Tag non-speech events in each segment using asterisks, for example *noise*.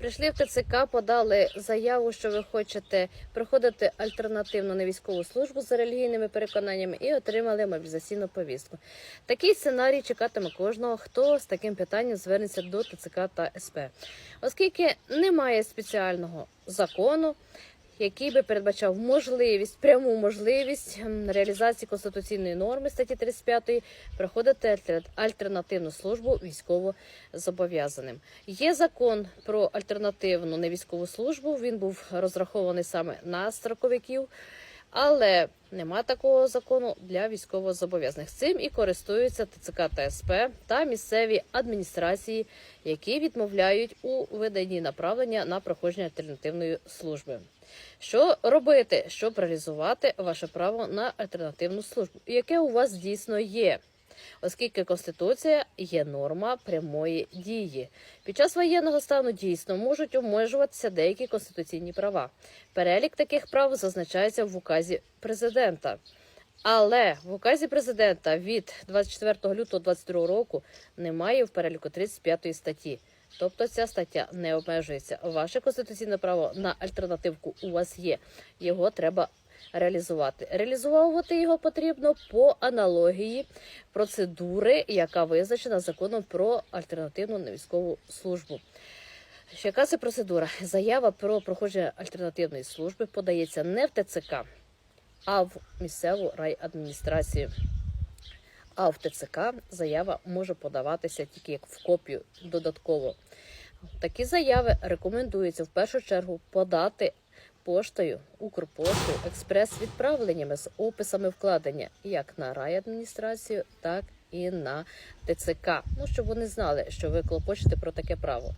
Прийшли в ТЦК, подали заяву, що ви хочете проходити альтернативну на військову службу за релігійними переконаннями і отримали мобілізаційну повістку. Такий сценарій чекатиме кожного, хто з таким питанням звернеться до ТЦК та СП, оскільки немає спеціального закону. Який би передбачав можливість, пряму можливість ем, реалізації конституційної норми статті 35 проходити альтернативну службу військовозобов'язаним. Є закон про альтернативну невійськову службу. Він був розрахований саме на строковиків, але нема такого закону для військовозобов'язаних. Цим і користуються ТЦК та та місцеві адміністрації, які відмовляють у виданні направлення на проходження альтернативної служби. Що робити, щоб реалізувати ваше право на альтернативну службу, яке у вас дійсно є? Оскільки Конституція є норма прямої дії. Під час воєнного стану дійсно можуть обмежуватися деякі конституційні права. Перелік таких прав зазначається в указі президента. Але в указі президента від 24 лютого 2022 року немає в переліку 35 статті. Тобто ця стаття не обмежується. Ваше конституційне право на альтернативку у вас є. Його треба реалізувати. Реалізовувати його потрібно по аналогії процедури, яка визначена законом про альтернативну невійськову службу. Яка це процедура? Заява про проходження альтернативної служби подається не в ТЦК, а в місцеву райадміністрацію. А в ТЦК заява може подаватися тільки як в копію додатково. Такі заяви рекомендується в першу чергу подати поштою, Укрпоштою, експрес-відправленнями з описами вкладення як на райадміністрацію, так і на ТЦК. Ну, щоб вони знали, що ви клопочете про таке право.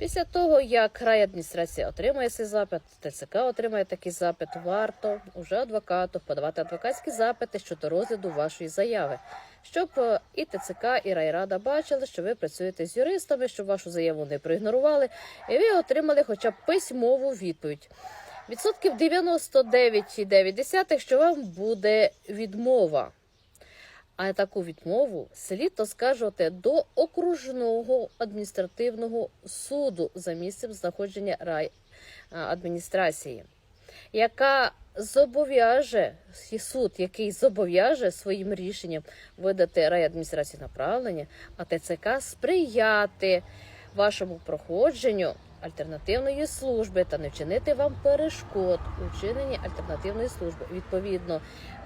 Після того, як райадміністрація отримає цей запит, ТЦК отримає такий запит, варто уже адвокату подавати адвокатські запити щодо розгляду вашої заяви, щоб е, і ТЦК, і райрада бачили, що ви працюєте з юристами, щоб вашу заяву не проігнорували, і ви отримали хоча б письмову відповідь. Відсотків 99,9, що вам буде відмова. А таку відмову слід оскаржувати до окружного адміністративного суду за місцем знаходження райадміністрації, яка зобов'яже суд, який зобов'яже своїм рішенням видати райадміністрації направлення, а ТЦК сприяти вашому проходженню альтернативної служби та не вчинити вам перешкод у вчиненні альтернативної служби. Відповідно,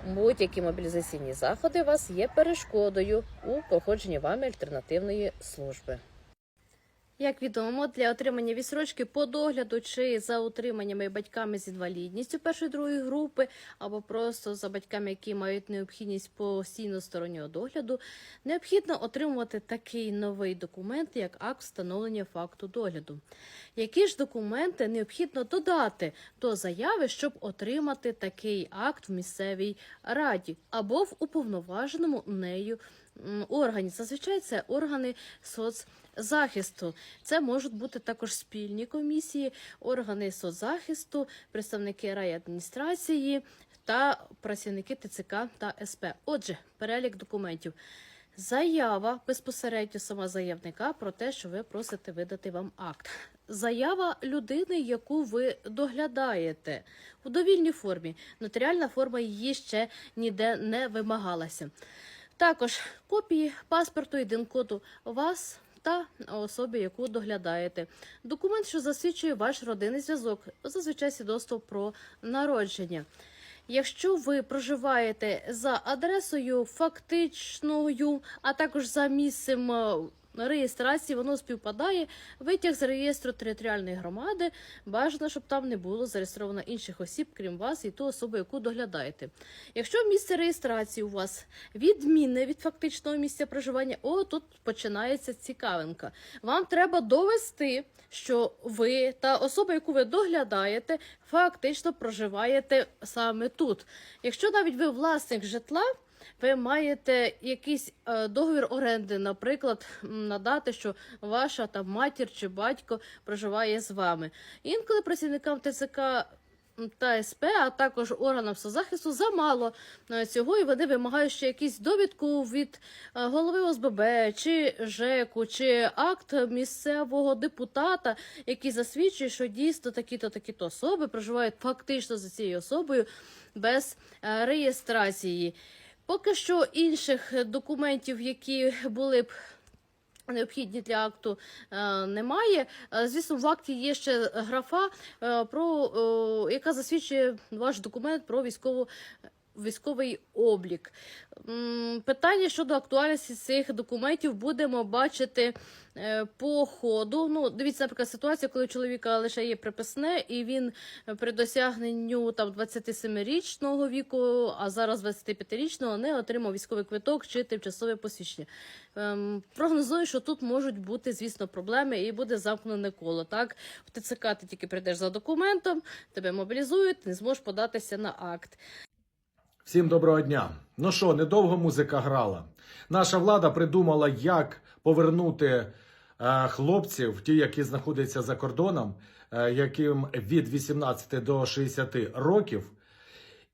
будь-які мобілізаційні заходи у вас є перешкодою у проходженні вами альтернативної служби. Як відомо, для отримання відсрочки по догляду чи за утриманнями батьками з інвалідністю першої другої групи, або просто за батьками, які мають необхідність постійно стороннього догляду, необхідно отримувати такий новий документ, як акт встановлення факту догляду. Які ж документи необхідно додати до заяви, щоб отримати такий акт в місцевій раді або в уповноваженому нею м, органі? Зазвичай це органи соцзахисту. Це можуть бути також спільні комісії, органи соцзахисту, представники райадміністрації та працівники ТЦК та СП. Отже, перелік документів. Заява безпосередньо сама заявника про те, що ви просите видати вам акт. Заява людини, яку ви доглядаєте у довільній формі. Нотаріальна форма її ще ніде не вимагалася. Також копії паспорту і коду вас та особи, яку доглядаєте. Документ, що засвідчує ваш родинний зв'язок, зазвичай свідоцтво про народження. Якщо ви проживаєте за адресою фактичною, а також за місцем е, реєстрації, воно співпадає, витяг з реєстру територіальної громади, бажано, щоб там не було зареєстровано інших осіб, крім вас, і ту особу, яку доглядаєте. Якщо місце реєстрації у вас відмінне від фактичного місця проживання, о, тут починається цікавинка. Вам треба довести, що ви та особа, яку ви доглядаєте, фактично проживаєте саме тут. Якщо навіть ви власник житла, ви маєте якийсь е, договір оренди, наприклад, надати, що ваша там матір чи батько проживає з вами. Інколи працівникам ТЦК та СП, а також органам соцзахисту замало е, цього, і вони вимагають ще якісь довідку від е, голови ОСББ, чи ЖЕКу, чи акт місцевого депутата, який засвідчує, що дійсно такі-то такі-то особи проживають фактично за цією особою без реєстрації. Поки що інших документів, які були б необхідні для акту, е, немає. Е, Звісно, в акті є ще графа, е, про, яка засвідчує ваш документ про військову. Військовий облік. Питання щодо актуальності цих документів будемо бачити е, по ходу. Ну, дивіться, наприклад, ситуація, коли у чоловіка лише є приписне, і він при досягненню там 27-річного віку, а зараз 25-річного, не отримав військовий квиток чи тимчасове посвідчення. Ем, прогнозую, що тут можуть бути, звісно, проблеми, і буде замкнене коло. Так, в ТЦК ти тільки прийдеш за документом, тебе мобілізують, не зможеш податися на акт. Всім доброго дня. Ну що, недовго музика грала. Наша влада придумала, як повернути е, хлопців, ті, які знаходяться за кордоном, е, яким від 18 до 60 років.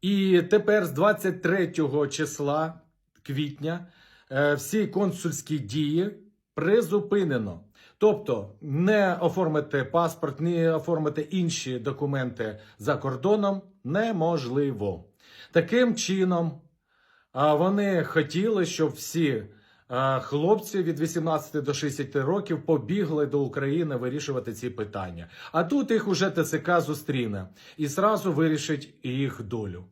І тепер з 23 числа квітня е, всі консульські дії призупинено. Тобто не оформити паспорт, не оформити інші документи за кордоном неможливо. Таким чином, вони хотіли, щоб всі хлопці від 18 до 60 років побігли до України вирішувати ці питання. А тут їх уже ТЦК зустріне і зразу вирішить їх долю.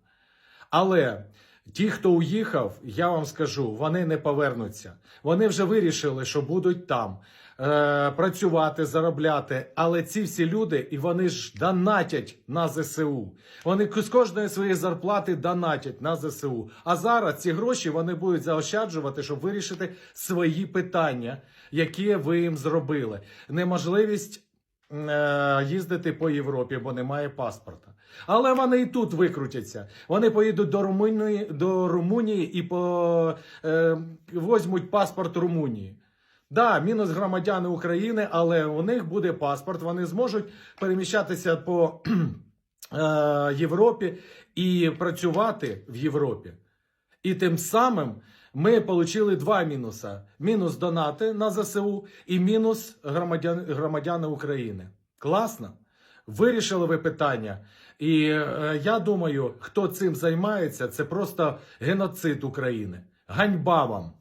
Але ті, хто уїхав, я вам скажу, вони не повернуться. Вони вже вирішили, що будуть там е, працювати, заробляти. Але ці всі люди, і вони ж донатять на ЗСУ. Вони з кожної своєї зарплати донатять на ЗСУ. А зараз ці гроші вони будуть заощаджувати, щоб вирішити свої питання, які ви їм зробили. Неможливість е, їздити по Європі, бо немає паспорта. Але вони і тут викрутяться. Вони поїдуть до Румунії, до Румунії і по, е, возьмуть паспорт Румунії. Да, мінус громадяни України, але у них буде паспорт. Вони зможуть переміщатися по *clears throat* е, Європі і працювати в Європі. І тим самим ми отримали два мінуса: мінус донати на ЗСУ і мінус громадян, громадяни України. Класно? Вирішили ви питання. І е, я думаю, хто цим займається, це просто геноцид України. Ганьба вам!